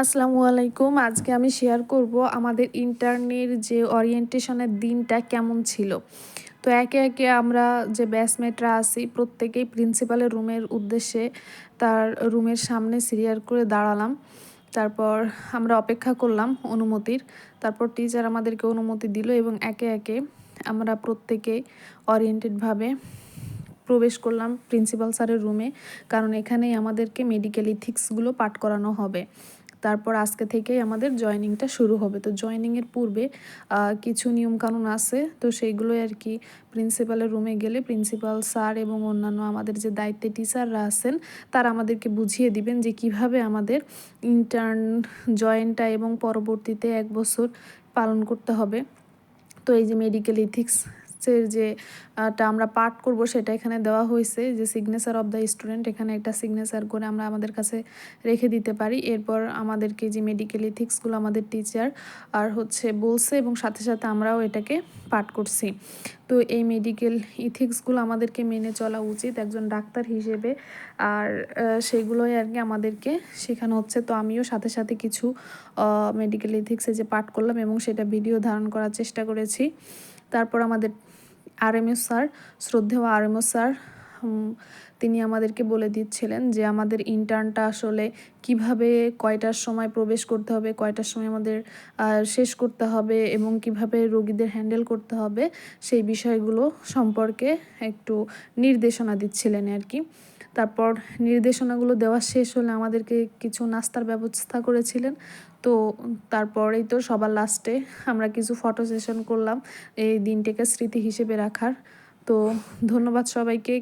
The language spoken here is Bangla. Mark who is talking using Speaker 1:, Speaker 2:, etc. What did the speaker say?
Speaker 1: আসসালামু আলাইকুম। আজকে আমি শেয়ার করব আমাদের ইন্টারনের যে ওরিয়েন্টেশনের দিনটা কেমন ছিল। তো একে একে আমরা যে ব্যাচমেটরা আছি, প্রত্যেকেই প্রিন্সিপালের রুমের উদ্দেশ্যে তার রুমের সামনে সিরিয়ার করে দাঁড়ালাম। তারপর আমরা অপেক্ষা করলাম অনুমতির। তারপর টিচার আমাদেরকে অনুমতি দিল এবং একে একে আমরা প্রত্যেকে ওরিয়েন্টেডভাবে প্রবেশ করলাম প্রিন্সিপাল স্যারের রুমে কারণ এখানেই আমাদেরকে মেডিকেল ইথিক্সগুলো পাঠ করানো হবে। তারপর আজকে থেকেই আমাদের জয়নিংটা শুরু হবে। তো জয়নিংয়ের পূর্বে কিছু নিয়মকানুন আছে। তো সেইগুলোই আর কি প্রিন্সিপালের রুমে গেলে প্রিন্সিপাল, স্যার এবং অন্যান্য আমাদের যে দায়িত্বে টিচাররা আছেন, তারা আমাদেরকে বুঝিয়ে দিবেন যে কীভাবে আমাদের ইন্টার্ন জয়েন্টটা এবং পরবর্তীতে এক বছর পালন করতে হবে। তো এই যে মেডিকেল ইথিক্স টেক্সটের যে টা আমরা পাঠ করব সেটা এখানে দেওয়া হয়েছে, যে সিগনেচার অফ দ্য স্টুডেন্ট এখানে একটা সিগনেচার করে আমরা আমাদের কাছে রেখে দিতে পারি। এরপর আমাদেরকে যে মেডিকেল ইথিক্সগুলো আমাদের টিচার আর হচ্ছে বলছে এবং সাথে সাথে আমরাও এটাকে পাঠ করছি। তো এই মেডিকেল ইথিক্সগুলো আমাদেরকে মেনে চলা উচিত, একজন ডাক্তার হিসেবে। আর সেগুলোই আর কি আমাদেরকে শেখানো হচ্ছে। তো আমিও সাথে সাথে কিছু মেডিকেল ইথিক্সে যে পাঠ করলাম এবং সেটা ভিডিও ধারণ করার চেষ্টা করেছি। তারপর আমাদের আরএমএস স্যার, শ্রদ্ধেয় আরএমএস স্যার তিনি আমাদেরকে বলে দিচ্ছিলেন যে আমাদের ইন্টার্নটা আসলে কীভাবে কয়টার সময় প্রবেশ করতে হবে, কয়টার সময় আমাদের শেষ করতে হবে এবং কীভাবে রোগীদের হ্যান্ডেল করতে হবে, সেই বিষয়গুলো সম্পর্কে একটু নির্দেশনা দিচ্ছিলেন আর কি। তারপর নির্দেশনাগুলো দেওয়া শেষ হলে আমাদেরকে কিছু নাস্তার ব্যবস্থা করেছিলেন। তো তারপরেই তো সবার লাস্টে আমরা কিছু ফটো সেশন করলাম। এই দিনটাকে স্মৃতি হিসেবে রাখার। তো ধন্যবাদ সবাইকে।